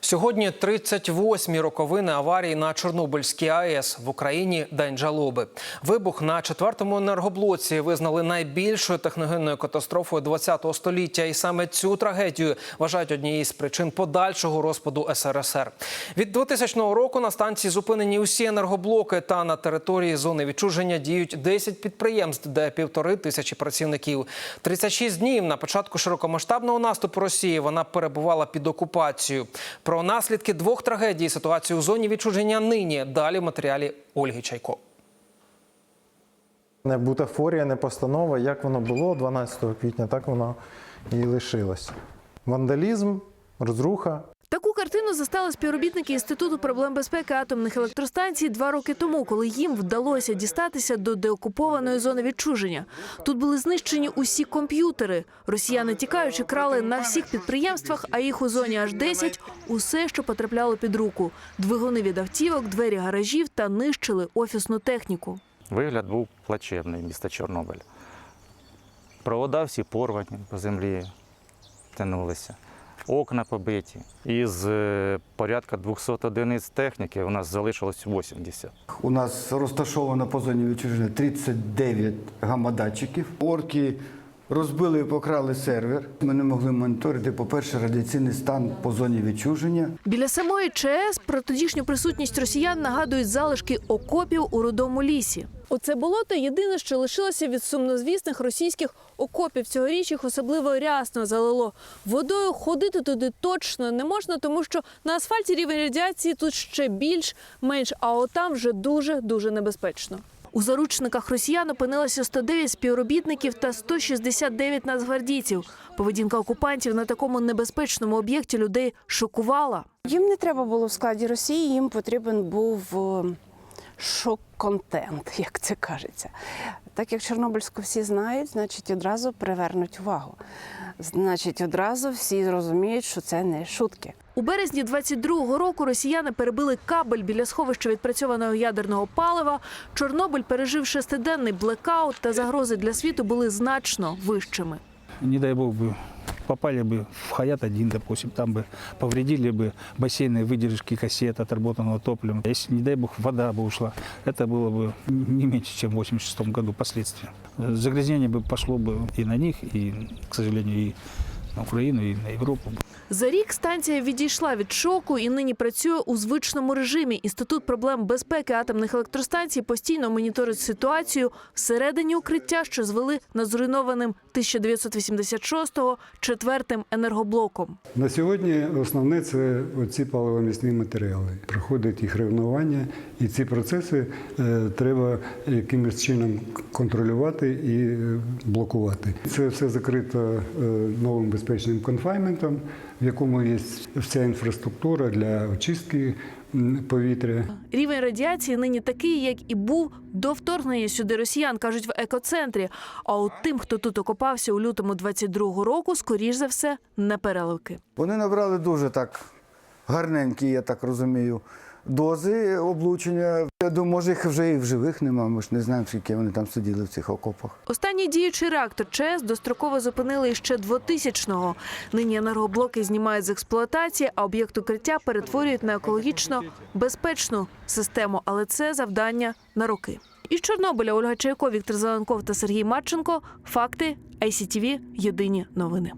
Сьогодні 38-мі роковини аварії на Чорнобильській АЕС в Україні день жалоби. Вибух на четвертому енергоблоці визнали найбільшою техногенною катастрофою ХХ століття, і саме цю трагедію вважають однією з причин подальшого розпаду СРСР. Від 2000 року на станції зупинені усі енергоблоки та на території зони відчуження діють 10 підприємств, де півтори тисячі працівників. 36 днів на початку широкомасштабного наступу Росії вона перебувала під окупацією. Про наслідки двох трагедій ситуацію у зоні відчуження нині далі в матеріалі Ольги Чайко. Не бутафорія, не постанова. Як воно було 12 квітня, так воно і лишилось. Вандалізм, розруха. Картину застали співробітники Інституту проблем безпеки атомних електростанцій два роки тому, коли їм вдалося дістатися до деокупованої зони відчуження. Тут були знищені усі комп'ютери. Росіяни тікаючи крали на всіх підприємствах, а їх у зоні аж 10 – усе, що потрапляло під руку: двигуни від автівок, двері гаражів та нищили офісну техніку. Вигляд був плачевний міста Чорнобиль. Провода всі порвані по землі тянулися, окна побиті. Із е, порядка 200 одиниць техніки у нас залишилось 80. У нас розташовано по зоні відчуження 39 гамадатчиків. Орки розбили і покрали сервер. Ми не могли моніторити, по-перше, радіаційний стан по зоні відчуження. Біля самої ЧАЕС про тодішню присутність росіян нагадують залишки окопів у рудому лісі. Оце болото єдине, що лишилося від сумнозвісних російських окопів. Цьогоріч їх особливо рясно залило. Водою ходити туди точно не можна, тому що на асфальті рівень радіації тут ще більш-менш, а отам вже дуже дуже небезпечно. У заручниках росіян опинилося 109 співробітників та 169 нацгвардійців. Поведінка окупантів на такому небезпечному об'єкті людей шокувала. Їм не треба було в складі Росії, їм потрібен був е, шок-контент, як це кажеться. Так як Чорнобильську всі знають, значить одразу привернуть увагу. Значить, одразу всі зрозуміють, що це не шутки. У березні 22-го року росіяни перебили кабель біля сховища відпрацьованого ядерного палива. Чорнобиль пережив шестиденний блекаут та загрози для світу були значно вищими. не дай бог бы попали бы в Хаят-1, допустим, там бы повредили бы бассейны выдержки кассет отработанного топлива. Если, не дай бог, вода бы ушла, это было бы не меньше, чем в 86 году последствия. Загрязнение бы пошло бы и на них, и, к сожалению, и на Украину, и на Европу. За рік станція відійшла від шоку і нині працює у звичному режимі. Інститут проблем безпеки атомних електростанцій постійно моніторить ситуацію всередині укриття, що звели над зруйнованим 1986-го четвертим енергоблоком. На сьогодні основне це оці паливомісні матеріали. Проходить їх ревнування, і ці процеси е, треба якимось чином контролювати і е, блокувати. Це все закрито е, новим безпечним конфайментом, в якому є вся інфраструктура для очистки повітря. Рівень радіації нині такий, як і був до вторгнення сюди росіян, кажуть в екоцентрі. А от тим, хто тут окопався у лютому 22-го року, скоріш за все, не переливки. Вони набрали дуже так гарненькі, я так розумію, дози облучення. Я думаю, може їх вже і в живих нема. Ми ж не знаємо, скільки вони там сиділи в цих окопах. Останній діючий реактор ЧАЕС достроково зупинили ще 2000-го. Нині енергоблоки знімають з експлуатації, а об'єкт укриття перетворюють на екологічно безпечну систему. Але це завдання на роки. Із Чорнобиля Ольга Чайко, Віктор Зеленков та Сергій Марченко. Факти ICTV. Єдині новини.